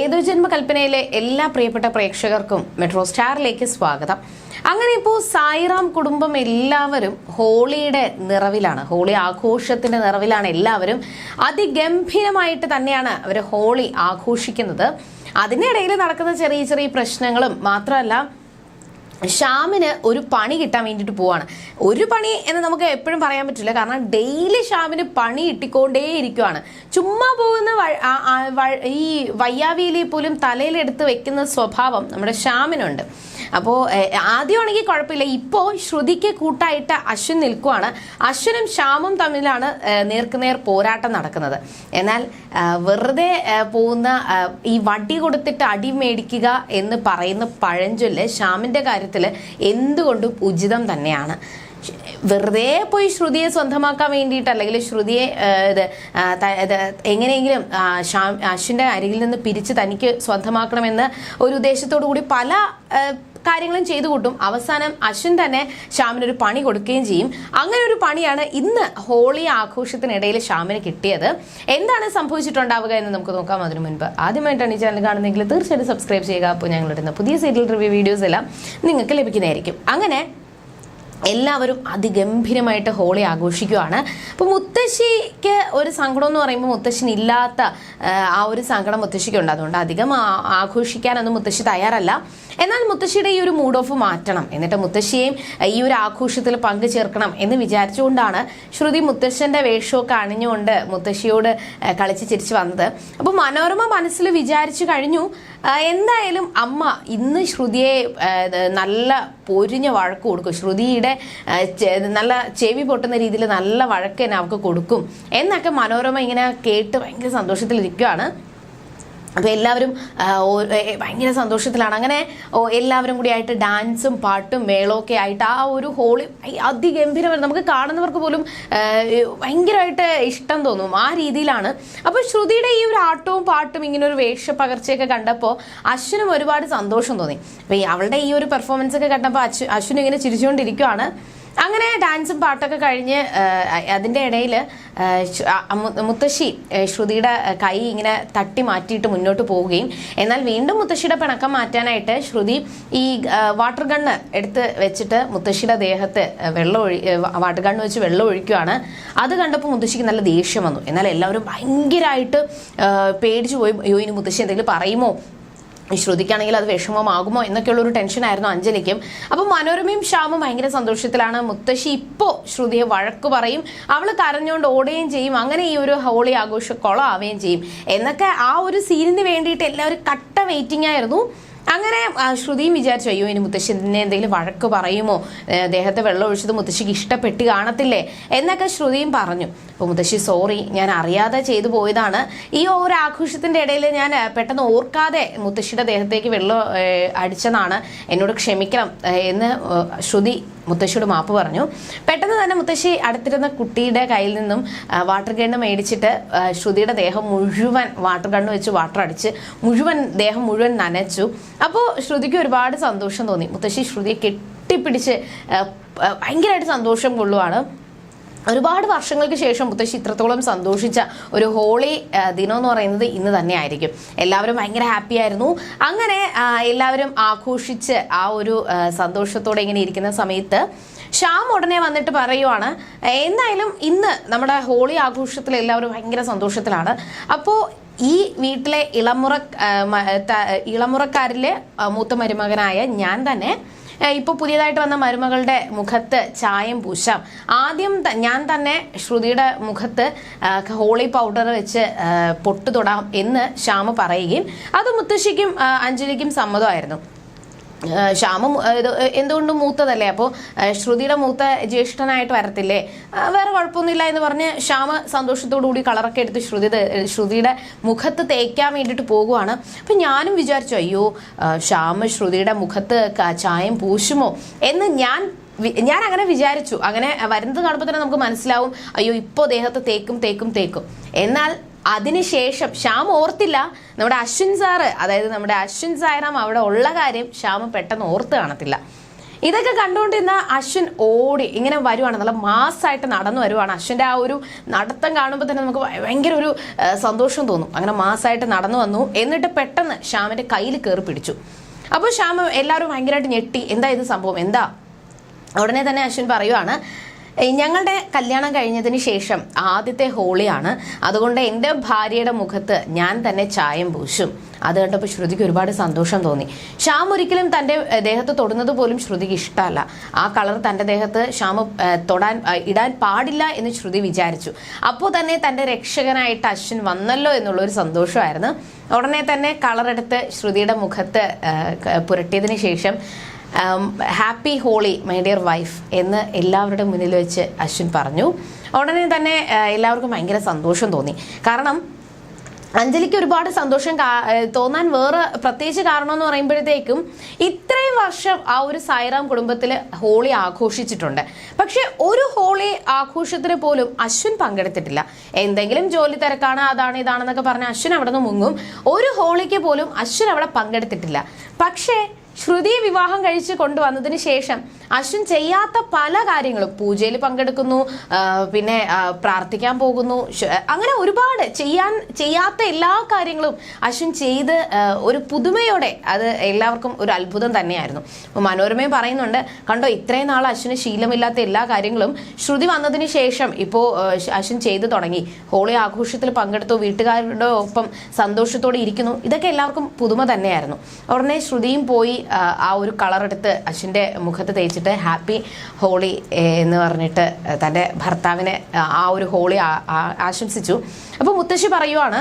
ഏതോ ജന്മകൽപ്പനയിലെ എല്ലാ പ്രിയപ്പെട്ട പ്രേക്ഷകർക്കും മെട്രോ സ്റ്റാറിലേക്ക് സ്വാഗതം. അങ്ങനെ ഇപ്പോൾ സായിറാം കുടുംബം എല്ലാവരും ഹോളിയുടെ നിറവിലാണ്. ഹോളി ആഘോഷത്തിന്റെ നിറവിലാണ് എല്ലാവരും. അതിഗംഭീരമായിട്ട് തന്നെയാണ് അവർ ഹോളി ആഘോഷിക്കുന്നത്. അതിനിടയിൽ നടക്കുന്ന ചെറിയ ചെറിയ പ്രശ്നങ്ങളും മാത്രമല്ല ഷ്യാമിന് ഒരു പണി കിട്ടാൻ വേണ്ടിയിട്ട് പോവാണ്. ഒരു പണി എന്ന് നമുക്ക് എപ്പോഴും പറയാൻ പറ്റില്ല. കാരണം ഡെയിലി ഷ്യാമിന് പണി ഇട്ടിക്കൊണ്ടേ ഇരിക്കുവാണ്. ചുമ്മാ പോകുന്ന ഈ വയ്യാവിയിലെ പോലും തലയിലെടുത്ത് വെക്കുന്ന സ്വഭാവം നമ്മുടെ ഷ്യാമിനുണ്ട് അപ്പോൾ ആദ്യമാണെങ്കിൽ കുഴപ്പമില്ല. ഇപ്പോൾ ശ്രുതിക്ക് കൂട്ടായിട്ട് അശ്വിൻ നിൽക്കുവാണ്. അശ്വിനും ശ്യാമും തമ്മിലാണ് നേർക്കുനേർ പോരാട്ടം നടക്കുന്നത്. എന്നാൽ വെറുതെ പോകുന്ന ഈ വടി കൊടുത്തിട്ട് അടി മേടിക്കുക എന്ന് പറയുന്ന പഴഞ്ചൊല്ല് ശ്യാമിന്റെ കാര്യത്തിൽ എന്തുകൊണ്ടും ഉചിതം തന്നെയാണ്. വെറുതെ പോയി ശ്രുതിയെ സ്വന്തമാക്കാൻ വേണ്ടിയിട്ട് അല്ലെങ്കിൽ ശ്രുതിയെ ഇത് എങ്ങനെയെങ്കിലും അശ്വിന്റെ അരികിൽ നിന്ന് പിരിച്ച് തനിക്ക് സ്വന്തമാക്കണമെന്ന് ഒരു ഉദ്ദേശത്തോടു കൂടി പല കാര്യങ്ങളും ചെയ്തു കൂട്ടും. അവസാനം അശ്വിൻ തന്നെ ശ്യാമിനൊരു പണി കൊടുക്കുകയും ചെയ്യും. അങ്ങനെ ഒരു പണിയാണ് ഇന്ന് ഹോളി ആഘോഷത്തിനിടയിൽ ശ്യാമിന് കിട്ടിയത്. എന്താണ് സംഭവിച്ചിട്ടുണ്ടാവുക എന്ന് നമുക്ക് നോക്കാം. അതിനു മുൻപ് ആദ്യമായിട്ടാണ് ഈ ചാനൽ കാണുന്നതെങ്കിൽ തീർച്ചയായിട്ടും സബ്സ്ക്രൈബ് ചെയ്യുക. അപ്പോൾ ഞങ്ങൾ ഞങ്ങളിടുന്ന പുതിയ സീരിയൽ റിവ്യൂ വീഡിയോസ് എല്ലാം നിങ്ങൾക്ക് ലഭിക്കുന്നതായിരിക്കും. അങ്ങനെ എല്ലാവരും അതിഗംഭീരമായിട്ട് ഹോളി ആഘോഷിക്കുവാണ്. അപ്പോൾ മുത്തശ്ശിക്ക് ഒരു സങ്കടം എന്ന് പറയുമ്പോൾ മുത്തശ്ശിന് ഇല്ലാത്ത ആ, ഒരു സങ്കടം മുത്തശ്ശിക്കുണ്ട്. അതുകൊണ്ട് അധികം ആഘോഷിക്കാനൊന്നും മുത്തശ്ശി തയ്യാറല്ല. എന്നാൽ മുത്തശ്ശിയുടെ ഈ ഒരു മൂഡ് ഓഫ് മാറ്റണം. എന്നിട്ട് മുത്തശ്ശിയെയും ഈ ഒരു ആഘോഷത്തിൽ പങ്കു ചേർക്കണം എന്ന് വിചാരിച്ചുകൊണ്ടാണ് ശ്രുതി മുത്തശ്ശന്റെ വേഷമൊക്കെ അണിഞ്ഞുകൊണ്ട് മുത്തശ്ശിയോട് കളിച്ച് ചിരിച്ചു വന്നത്. അപ്പോൾ മനോരമ മനസ്സിൽ വിചാരിച്ചു കഴിഞ്ഞു എന്തായാലും അമ്മ ഇന്ന് ശ്രുതിയെ നല്ല പൊരിഞ്ഞ വഴക്ക് കൊടുക്കും. ശ്രുതിയുടെ നല്ല ചെവി പൊട്ടുന്ന രീതിയിൽ നല്ല വഴക്ക് തന്നെ അവൾക്ക് കൊടുക്കും. എന്നൊക്കെ മനോരമ ഇങ്ങനെ കേട്ട് ഭയങ്കര സന്തോഷത്തിലിരിക്കുകയാണ്. അപ്പോൾ എല്ലാവരും ഭയങ്കര സന്തോഷത്തിലാണ്. അങ്ങനെ എല്ലാവരും കൂടി ആയിട്ട് ഡാൻസും പാട്ടും മേളമൊക്കെ ആയിട്ട് ആ ഒരു ഹോളി അതിഗംഭീരമായി നമുക്ക് കാണുന്നവർക്ക് പോലും ഭയങ്കരമായിട്ട് ഇഷ്ടം തോന്നും ആ രീതിയിലാണ്. അപ്പോൾ ശ്രുതിയുടെ ഈ ഒരു ആട്ടവും പാട്ടും ഇങ്ങനെ ഒരു വേഷപ്പകർച്ചയൊക്കെ കണ്ടപ്പോൾ അശ്വിനും ഒരുപാട് സന്തോഷം തോന്നി. അപ്പോൾ അവളുടെ ഈ ഒരു പെർഫോമൻസ് ഒക്കെ കണ്ടപ്പോൾ അശ്വ അശ്വിനും ഇങ്ങനെ ചിരിച്ചുകൊണ്ടിരിക്കുകയാണ് അങ്ങനെ ഡാൻസും പാട്ടൊക്കെ കഴിഞ്ഞ് അതിന്റെ ഇടയിൽ മുത്തശ്ശി ശ്രുതിയുടെ കൈ ഇങ്ങനെ തട്ടി മാറ്റിയിട്ട് മുന്നോട്ട് പോവുകയും എന്നാൽ വീണ്ടും മുത്തശ്ശിയുടെ പിണക്കം മാറ്റാനായിട്ട് ശ്രുതി ഈ വാട്ടർ ഗണ്ണ് എടുത്ത് വെച്ചിട്ട് മുത്തശ്ശിയുടെ ദേഹത്ത് വെള്ളം ഒഴി വാട്ടർ ഗണ്ണ് വെച്ച് വെള്ളം ഒഴിക്കുകയാണ് അത് കണ്ടപ്പോൾ മുത്തശ്ശിക്ക് നല്ല ദേഷ്യം വന്നു. എന്നാൽ എല്ലാവരും ഭയങ്കരമായിട്ട് പേടിച്ചു പോയി. അയ്യോ ഇനി മുത്തശ്ശി എന്തെങ്കിലും പറയുമോ? ശ്രുതിക്കാണെങ്കിൽ അത് വിഷമമാകുമോ എന്നൊക്കെയുള്ള ഒരു ടെൻഷനായിരുന്നു അഞ്ജലിക്കും. അപ്പം മനോരമയും ശ്യാമും ഭയങ്കര സന്തോഷത്തിലാണ്. മുത്തശ്ശി ഇപ്പോൾ ശ്രുതിയെ വഴക്ക് പറയും. അവൾ കരഞ്ഞുകൊണ്ട് ഓടുകയും ചെയ്യും. അങ്ങനെ ഈ ഒരു ഹോളി ആഘോഷം കൊളമാവുകയും ചെയ്യും. എന്നൊക്കെ ആ ഒരു സീനിന് വേണ്ടിയിട്ട് എല്ലാവരും കട്ട വെയിറ്റിംഗ് ആയിരുന്നു. അങ്ങനെ ശ്രുതിയും വിചാരിച്ചു അയ്യോ ഇനി മുത്തശ്ശി ഇതിനെ എന്തെങ്കിലും വഴക്ക് പറയുമോ? ദേഹത്തെ വെള്ളം ഒഴിച്ചത് മുത്തശ്ശിക്ക് ഇഷ്ടപ്പെട്ട് കാണത്തില്ലേ? എന്നൊക്കെ ശ്രുതിയും പറഞ്ഞു. അപ്പോൾ മുത്തശ്ശി സോറി ഞാൻ അറിയാതെ ചെയ്തു പോയതാണ്. ഈ ഒരു ആഘോഷത്തിന്റെ ഇടയിൽ ഞാൻ പെട്ടെന്ന് ഓർക്കാതെ മുത്തശ്ശിയുടെ ദേഹത്തേക്ക് വെള്ളം അടിച്ചതാണ്. എന്നോട് ക്ഷമിക്കണം എന്ന് ശ്രുതി മുത്തശ്ശിയോട് മാപ്പ് പറഞ്ഞു. പെട്ടെന്ന് തന്നെ മുത്തശ്ശി അടുത്തിരുന്ന കുട്ടിയുടെ കയ്യിൽ നിന്നും വാട്ടർ ഗണ്ണ് മേടിച്ചിട്ട് ശ്രുതിയുടെ ദേഹം മുഴുവൻ വാട്ടർ ഗണ്ണ് വെച്ച് വാട്ടർ അടിച്ച് മുഴുവൻ ദേഹം മുഴുവൻ നനച്ചു. അപ്പോൾ ശ്രുതിക്ക് ഒരുപാട് സന്തോഷം തോന്നി. മുത്തശ്ശി ശ്രുതിയെ കെട്ടിപ്പിടിച്ച് ഭയങ്കരമായിട്ട് സന്തോഷം കൊള്ളുവാണ്. ഒരുപാട് വർഷങ്ങൾക്ക് ശേഷം മുത്തശ്ശി ഇത്രത്തോളം സന്തോഷിച്ച ഒരു ഹോളി ദിനം എന്ന് പറയുന്നത് ഇന്ന് തന്നെ ആയിരിക്കും. എല്ലാവരും ഭയങ്കര ഹാപ്പി ആയിരുന്നു. അങ്ങനെ എല്ലാവരും ആഘോഷിച്ച് ആ ഒരു സന്തോഷത്തോടെ ഇങ്ങനെ ഇരിക്കുന്ന സമയത്ത് ശ്യാം ഉടനെ വന്നിട്ട് പറയുവാണ് എന്തായാലും ഇന്ന് നമ്മുടെ ഹോളി ആഘോഷത്തിൽ എല്ലാവരും ഭയങ്കര സന്തോഷത്തിലാണ്. അപ്പോൾ ഈ വീട്ടിലെ ഇളമുറ ഇളമുറക്കാരിലെ മൂത്ത മരുമകനായ ഞാൻ തന്നെ ഇപ്പോൾ പുതിയതായിട്ട് വന്ന മരുമകളുടെ മുഖത്ത് ചായം പൂശാം. ആദ്യം ഞാൻ തന്നെ ശ്രുതിയുടെ മുഖത്ത് ഹോളി പൗഡർ വെച്ച് പൊട്ടു തൊടാം എന്ന് ശ്യാമ പറയുകയും അത് മുത്തശ്ശിക്കും അഞ്ജലിക്കും സമ്മതമായിരുന്നു. ശ്യാമം എന്തുകൊണ്ടും മൂത്തതല്ലേ? അപ്പോൾ ശ്രുതിയുടെ മൂത്ത ജ്യേഷ്ഠനായിട്ട് വരത്തില്ലേ? വേറെ കുഴപ്പമൊന്നുമില്ല എന്ന് പറഞ്ഞ് ശ്യാമ സന്തോഷത്തോടു കൂടി കളറൊക്കെ എടുത്ത് ശ്രുതി ശ്രുതിയുടെ മുഖത്ത് തേക്കാൻ വേണ്ടിയിട്ട് പോകുവാണ്. അപ്പം ഞാനും വിചാരിച്ചു അയ്യോ ശ്യാമ ശ്രുതിയുടെ മുഖത്ത് ചായം പൂശുമോ എന്ന് ഞാൻ ഞാൻ അങ്ങനെ വിചാരിച്ചു. അങ്ങനെ വരുന്നത് കാണുമ്പോൾ തന്നെ നമുക്ക് മനസ്സിലാവും അയ്യോ ഇപ്പോൾ ദേഹത്ത് തേക്കും തേക്കും തേക്കും. എന്നാൽ അതിനുശേഷം ശ്യാം ഓർത്തില്ല. നമ്മുടെ അശ്വിൻ സാറ് അതായത് നമ്മുടെ അശ്വിൻ സായറാം അവിടെ ഉള്ള കാര്യം ശ്യാം പെട്ടെന്ന് ഓർത്ത് കാണത്തില്ല. ഇതൊക്കെ കണ്ടുകൊണ്ടിരുന്ന അശ്വിൻ ഓടി ഇങ്ങനെ വരുവാണ്. നല്ല മാസ്സായിട്ട് നടന്നു വരുവാണ്. അശ്വിന്റെ ആ ഒരു നടത്തം കാണുമ്പോൾ തന്നെ നമുക്ക് ഭയങ്കര ഒരു സന്തോഷം തോന്നും. അങ്ങനെ മാസ്സായിട്ട് നടന്നു വന്നു. എന്നിട്ട് പെട്ടെന്ന് ശ്യാമിന്റെ കയ്യിൽ കയറി പിടിച്ചു. അപ്പോൾ ശ്യാമ എല്ലാവരും ഭയങ്കരമായിട്ട് ഞെട്ടി. എന്താ ഇത് സംഭവം? എന്താ? ഉടനെ തന്നെ അശ്വിൻ പറയുവാണ് "ഏയ് ഞങ്ങളുടെ കല്യാണം കഴിഞ്ഞതിന് ശേഷം ആദ്യത്തെ ഹോളിയാണ്. അതുകൊണ്ട് എന്റെ ഭാര്യയുടെ മുഖത്ത് ഞാൻ തന്നെ ചായം പൂശും. അത് കണ്ടപ്പോൾ ശ്രുതിക്ക് ഒരുപാട് സന്തോഷം തോന്നി. ശ്യാം ഒരിക്കലും തന്റെ ദേഹത്ത് തൊടുന്നത് പോലും ശ്രുതിക്ക് ഇഷ്ടമല്ല. ആ കളർ തന്റെ ദേഹത്ത് ശ്യാം തൊടാൻ ഇടാൻ പാടില്ല എന്ന് ശ്രുതി വിചാരിച്ചു. അപ്പോൾ തന്നെ തന്റെ രക്ഷകനായിട്ട് അശ്വിൻ വന്നല്ലോ എന്നുള്ളൊരു സന്തോഷമായിരുന്നു. ഉടനെ തന്നെ കളറെടുത്ത് ശ്രുതിയുടെ മുഖത്ത് പുരട്ടിയതിന് ശേഷം happy Holi my dear wife എന്ന് എല്ലാവരുടെ മുന്നിൽ വെച്ച് അശ്വിൻ പറഞ്ഞു. ഉടനെ തന്നെ എല്ലാവർക്കും ഭയങ്കര സന്തോഷം തോന്നി. കാരണം അഞ്ജലിക്ക് ഒരുപാട് സന്തോഷം തോന്നാൻ വേറെ പ്രത്യേകിച്ച് കാരണം എന്ന് പറയുമ്പോഴത്തേക്കും ഇത്രയും വർഷം ആ ഒരു സായിറാം കുടുംബത്തിൽ ഹോളി ആഘോഷിച്ചിട്ടുണ്ട്. പക്ഷെ ഒരു ഹോളി ആഘോഷത്തിന് പോലും അശ്വിൻ പങ്കെടുത്തിട്ടില്ല. എന്തെങ്കിലും ജോലി തിരക്കാണ് അതാണ് ഇതാണെന്നൊക്കെ പറഞ്ഞ് അശ്വിൻ അവിടെ നിന്ന് മുങ്ങും. ഒരു ഹോളിക്ക് പോലും അശ്വിൻ അവിടെ പങ്കെടുത്തിട്ടില്ല. പക്ഷേ ശ്രുതിയെ വിവാഹം കഴിച്ച് കൊണ്ടുവന്നതിന് ശേഷം അശ്വിൻ ചെയ്യാത്ത പല കാര്യങ്ങളും പൂജയിൽ പങ്കെടുക്കുന്നു പിന്നെ പ്രാർത്ഥിക്കാൻ പോകുന്നു അങ്ങനെ ഒരുപാട് ചെയ്യാൻ ചെയ്യാത്ത എല്ലാ കാര്യങ്ങളും അശ്വിൻ ചെയ്ത് ഒരു പുതുമയോടെ അത് എല്ലാവർക്കും ഒരു അത്ഭുതം തന്നെയായിരുന്നു. മനോരമയും പറയുന്നുണ്ട് കണ്ടോ ഇത്രയും നാൾ അശ്വിന് ശീലമില്ലാത്ത എല്ലാ കാര്യങ്ങളും ശ്രുതി വന്നതിന് ശേഷം ഇപ്പോൾ അശ്വിൻ ചെയ്തു തുടങ്ങി. ഹോളി ആഘോഷത്തിൽ പങ്കെടുത്തു വീട്ടുകാരുടെ ഒപ്പം സന്തോഷത്തോടെ ഇരിക്കുന്നു. ഇതൊക്കെ എല്ലാവർക്കും പുതുമ തന്നെയായിരുന്നു. ഉടനെ ശ്രുതിയും പോയി ആ ഒരു കളറെടുത്ത് അശ്വിന്റെ മുഖത്ത് തേച്ചിട്ട് ഹാപ്പി ഹോളി എന്ന് പറഞ്ഞിട്ട് തന്റെ ഭർത്താവിനെ ആ, ഒരു ഹോളി ആശംസിച്ചു. അപ്പോൾ മുത്തശ്ശി പറയുവാണ്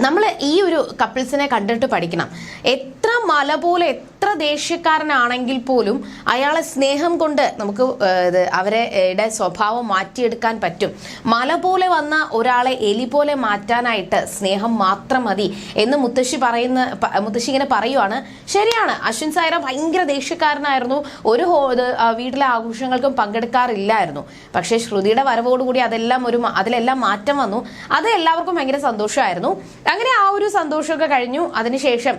നമ്മൾ ഈ ഒരു കപ്പിൾസിനെ കണ്ടിട്ട് പഠിക്കണം. എത്ര മല പോലെ എത്ര ദേഷ്യക്കാരനാണെങ്കിൽ പോലും അയാളെ സ്നേഹം കൊണ്ട് നമുക്ക് അവരെ ഇട സ്വഭാവം മാറ്റിയെടുക്കാൻ പറ്റും. മല പോലെ വന്ന ഒരാളെ എലി പോലെ മാറ്റാനായിട്ട് സ്നേഹം മാത്രം മതി എന്ന് മുത്തശ്ശി പറയുന്ന മുത്തശ്ശി ഇങ്ങനെ പറയുവാണ്. ശരിയാണ് അശ്വിൻ സായറ ഭയങ്കര ദേഷ്യക്കാരനായിരുന്നു. ഒരു വീട്ടിലെ ആഘോഷങ്ങൾക്കും പങ്കെടുക്കാറില്ലായിരുന്നു. പക്ഷേ ശ്രുതിയുടെ വരവോടുകൂടി അതെല്ലാം ഒരു അതിലെല്ലാം മാറ്റം വന്നു. അത് എല്ലാവർക്കും ഭയങ്കര സന്തോഷമായിരുന്നു. അങ്ങനെ ആ ഒരു സന്തോഷമൊക്കെ കഴിഞ്ഞു. അതിനുശേഷം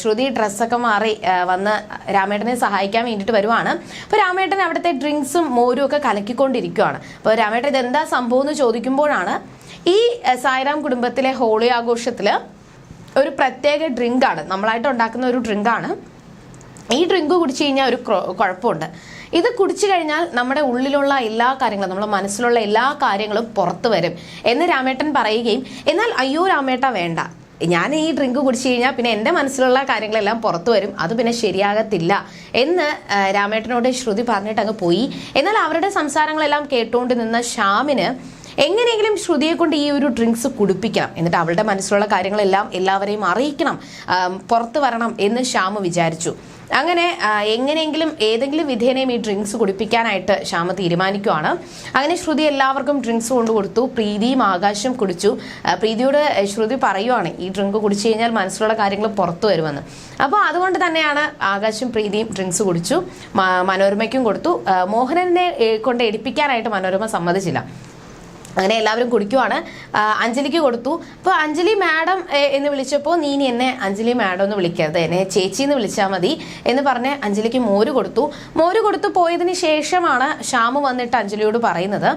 ശ്രുതി ഡ്രസ്സൊക്കെ മാറി വന്ന് രാമേട്ടനെ സഹായിക്കാൻ വേണ്ടിയിട്ട് വരുവാണ്. അപ്പോൾ രാമേട്ടൻ അവിടുത്തെ ഡ്രിങ്ക്സും മോരും ഒക്കെ കലക്കിക്കൊണ്ടിരിക്കുകയാണ് അപ്പോൾ രാമേട്ടൻ ഇതെന്താ സംഭവം എന്ന് ചോദിക്കുമ്പോഴാണ് ഈ സായിറാം കുടുംബത്തിലെ ഹോളി ആഘോഷത്തിൽ ഒരു പ്രത്യേക ഡ്രിങ്കാണ്. നമ്മളായിട്ട് ഉണ്ടാക്കുന്ന ഒരു ഡ്രിങ്കാണ്. ഈ ഡ്രിങ്ക് കുടിച്ചു കഴിഞ്ഞാൽ ഒരു കുഴപ്പമുണ്ട്. ഇത് കുടിച്ചു കഴിഞ്ഞാൽ നമ്മുടെ ഉള്ളിലുള്ള എല്ലാ കാര്യങ്ങളും നമ്മുടെ മനസ്സിലുള്ള എല്ലാ കാര്യങ്ങളും പുറത്തു വരും എന്ന് രാമേട്ടൻ പറയുകയും എന്നാൽ അയ്യോ രാമേട്ട വേണ്ട. ഞാൻ ഈ ഡ്രിങ്ക് കുടിച്ചു കഴിഞ്ഞാൽ പിന്നെ എന്റെ മനസ്സിലുള്ള കാര്യങ്ങളെല്ലാം പുറത്തു വരും. അത് പിന്നെ ശരിയാകത്തില്ല എന്ന് രാമേട്ടനോട് ശ്രുതി പറഞ്ഞിട്ട് അങ്ങ് പോയി. എന്നാൽ അവരുടെ സംസാരങ്ങളെല്ലാം കേട്ടുകൊണ്ട് നിന്ന ശ്യാമിന് എങ്ങനെയെങ്കിലും ശ്രുതിയെ കൊണ്ട് ഈ ഒരു ഡ്രിങ്ക്സ് കുടിപ്പിക്കണം എന്നിട്ട് അവളുടെ മനസ്സിലുള്ള കാര്യങ്ങളെല്ലാം എല്ലാവരെയും അറിയിക്കണം. പുറത്തു വരണം എന്ന് ശ്യാമ വിചാരിച്ചു. അങ്ങനെ എങ്ങനെയെങ്കിലും ഏതെങ്കിലും വിധേനയും ഈ ഡ്രിങ്ക്സ് കുടിപ്പിക്കാനായിട്ട് ശ്യാമ തീരുമാനിക്കുവാണ്. അങ്ങനെ ശ്രുതി എല്ലാവർക്കും ഡ്രിങ്ക്സ് കൊണ്ടുകൊടുത്തു പ്രീതിയും ആകാശം കുടിച്ചു. പ്രീതിയോട് ശ്രുതി പറയുവാണ് ഈ ഡ്രിങ്ക് കുടിച്ചു കഴിഞ്ഞാൽ മനസ്സിലുള്ള കാര്യങ്ങൾ പുറത്തു വരുമെന്ന്. അപ്പോൾ അതുകൊണ്ട് തന്നെയാണ് ആകാശം പ്രീതിയും ഡ്രിങ്ക്സ് കുടിച്ചു മനോരമയ്ക്കും കൊടുത്തു. മോഹനനെ കൊണ്ട് എടുപ്പിക്കാനായിട്ട് മനോരമ സമ്മതിച്ചില്ല. അങ്ങനെ എല്ലാവരും കുടിക്കുവാണ്. അഞ്ജലിക്ക് കൊടുത്തു. അപ്പോൾ അഞ്ജലി മാഡം എന്ന് വിളിച്ചപ്പോൾ നീ ഇനി എന്നെ അഞ്ജലി മാഡം എന്ന് വിളിക്കരുത്. എന്നെ ചേച്ചി എന്ന് വിളിച്ചാൽ മതി എന്ന് പറഞ്ഞ് അഞ്ജലിക്ക് മോര് കൊടുത്തു. മോര് കൊടുത്തു പോയതിന് ശേഷമാണ് ശ്യാമ് വന്നിട്ട് അഞ്ജലിയോട് പറയുന്നത്.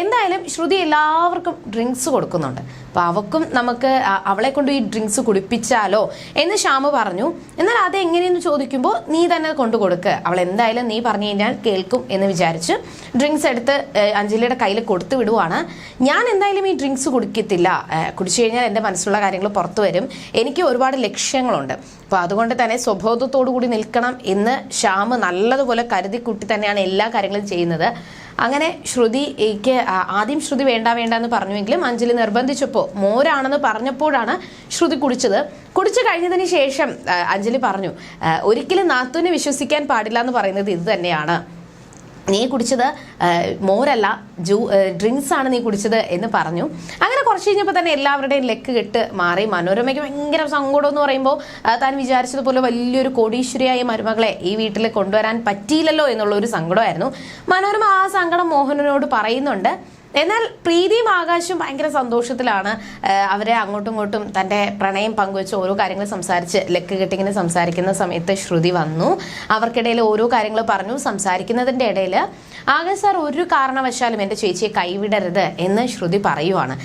എന്തായാലും ശ്രുതി എല്ലാവർക്കും ഡ്രിങ്ക്സ് കൊടുക്കുന്നുണ്ട്. അപ്പോൾ അവക്കും നമുക്ക് അവളെ കൊണ്ട് ഈ ഡ്രിങ്ക്സ് കുടിപ്പിച്ചാലോ എന്ന് ശ്യാമ പറഞ്ഞു. എന്നാൽ അത് എങ്ങനെയെന്ന് ചോദിക്കുമ്പോൾ നീ തന്നെ കൊണ്ടു കൊടുക്ക്. അവൾ എന്തായാലും നീ പറഞ്ഞു കഴിഞ്ഞാൽ കേൾക്കും എന്ന് വിചാരിച്ച് ഡ്രിങ്ക്സ് എടുത്ത് അഞ്ജലിയുടെ കയ്യിൽ കൊടുത്തു വിടുവാണ്. ഞാൻ എന്തായാലും ഈ ഡ്രിങ്ക്സ് കുടിക്കത്തില്ല. കുടിച്ചു കഴിഞ്ഞാൽ എന്റെ മനസ്സിലുള്ള കാര്യങ്ങൾ പുറത്തു വരും. എനിക്ക് ഒരുപാട് ലക്ഷ്യങ്ങളുണ്ട്. അപ്പോൾ അതുകൊണ്ട് തന്നെ സ്വബോധത്തോടു കൂടി നിൽക്കണം എന്ന് ശ്യാമ് നല്ലതുപോലെ കരുതി കുട്ടി തന്നെയാണ് എല്ലാ കാര്യങ്ങളും ചെയ്യുന്നത്. അങ്ങനെ ശ്രുതിക്ക് ആദ്യം ശ്രുതി വേണ്ട വേണ്ട എന്ന് പറഞ്ഞുവെങ്കിലും അഞ്ജലി നിർബന്ധിച്ചപ്പോൾ മോരാണെന്ന് പറഞ്ഞപ്പോഴാണ് ശ്രുതി കുടിച്ചത്. കുടിച്ചു കഴിഞ്ഞതിന് ശേഷം അഞ്ജലി പറഞ്ഞു ഒരിക്കലും നാത്തുവിനെ വിശ്വസിക്കാൻ പാടില്ല എന്ന് പറയുന്നത് ഇത് തന്നെയാണ്. നീ കുടിച്ചത് മോരല്ല ജൂ ഡ്രിങ്ക്സ് ആണ് നീ കുടിച്ചത് എന്ന് പറഞ്ഞു. അങ്ങനെ കുറച്ച് കഴിഞ്ഞപ്പോൾ തന്നെ എല്ലാവരുടെയും ലെക്ക് കെട്ട് മാറി. മനോരമയ്ക്ക് ഭയങ്കര സങ്കടം എന്ന് പറയുമ്പോൾ താൻ വിചാരിച്ചതുപോലെ വലിയൊരു കോടീശ്വരിയായ മരുമകളെ ഈ വീട്ടിൽ കൊണ്ടുവരാൻ പറ്റിയില്ലല്ലോ എന്നുള്ള ഒരു സങ്കടമായിരുന്നു. മനോരമ ആ സങ്കടം മോഹനനോട് പറയുന്നുണ്ട്. എന്നാൽ പ്രീതിയും ആകാശും ഭയങ്കര സന്തോഷത്തിലാണ് അവരെ അങ്ങോട്ടും ഇങ്ങോട്ടും തന്റെ പ്രണയം പങ്കുവെച്ച് ഓരോ കാര്യങ്ങൾ സംസാരിച്ച് ലക്ക് കെട്ടിങ്ങിന് സംസാരിക്കുന്ന സമയത്ത് ശ്രുതി വന്നു. അവർക്കിടയിൽ ഓരോ കാര്യങ്ങൾ പറഞ്ഞു സംസാരിക്കുന്നതിന്റെ ഇടയിൽ ആകാശ് സാർ ഒരു കാരണവശാലും എന്റെ ചേച്ചിയെ കൈവിടരുത് എന്ന് ശ്രുതി പറയുവാണ്.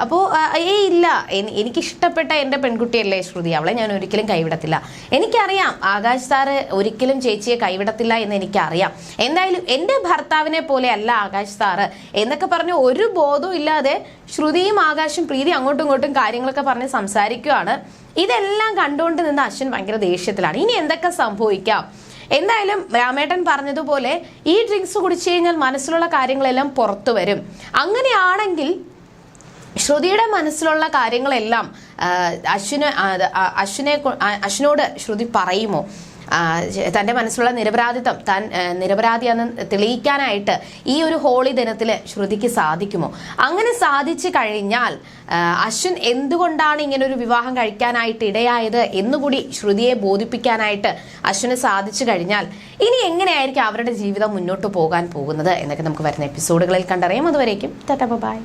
അപ്പോൾ ഏ ഇല്ല. എനി- എനിക്കിഷ്ടപ്പെട്ട എന്റെ പെൺകുട്ടിയല്ലേ ശ്രുതി. അവളെ ഞാൻ ഒരിക്കലും കൈവിടത്തില്ല. എനിക്കറിയാം ആകാശ് സാറ് ഒരിക്കലും ചേച്ചിയെ കൈവിടത്തില്ല എന്ന് എനിക്കറിയാം. എന്തായാലും എന്റെ ഭർത്താവിനെ പോലെ അല്ല ആകാശ് സാറ് എന്നൊക്കെ പറഞ്ഞ് ഒരു ബോധവും ഇല്ലാതെ ശ്രുതിയും ആകാശും പ്രീതി അങ്ങോട്ടും ഇങ്ങോട്ടും കാര്യങ്ങളൊക്കെ പറഞ്ഞ് സംസാരിക്കുവാണ്. ഇതെല്ലാം കണ്ടുകൊണ്ട് നിന്ന് അശ്വൻ ഭയങ്കര ദേഷ്യത്തിലാണ്. ഇനി എന്തൊക്കെ സംഭവിക്കാം? എന്തായാലും രാമേട്ടൻ പറഞ്ഞതുപോലെ ഈ ഡ്രിങ്ക്സ് കുടിച്ചു കഴിഞ്ഞാൽ മനസ്സിലുള്ള കാര്യങ്ങളെല്ലാം പുറത്തു വരും. അങ്ങനെയാണെങ്കിൽ ശ്രുതിയുടെ മനസ്സിലുള്ള കാര്യങ്ങളെല്ലാം അശ്വിനെ അശ്വിന് അശ്വിനോട് ശ്രുതി പറയുമോ? ആ, തന്റെ മനസ്സിലുള്ള നിരപരാധിത്വം താൻ നിരപരാധിയാണെന്ന് തെളിയിക്കാനായിട്ട് ഈ ഒരു ഹോളി ദിനത്തിൽ ശ്രുതിക്ക് സാധിക്കുമോ? അങ്ങനെ സാധിച്ചു കഴിഞ്ഞാൽ അശ്വിൻ എന്തുകൊണ്ടാണ് ഇങ്ങനെ ഒരു വിവാഹം കഴിക്കാനായിട്ട് ഇടയായത് എന്നുകൂടി ശ്രുതിയെ ബോധിപ്പിക്കാനായിട്ട് അശ്വിന് സാധിച്ചു കഴിഞ്ഞാൽ ഇനി എങ്ങനെയായിരിക്കും അവരുടെ ജീവിതം മുന്നോട്ട് പോകാൻ പോകുന്നത് എന്നൊക്കെ നമുക്ക് വരുന്ന എപ്പിസോഡുകളിൽ കണ്ടറിയാം. അതുവരേക്കും ടാറ്റ ബൈ.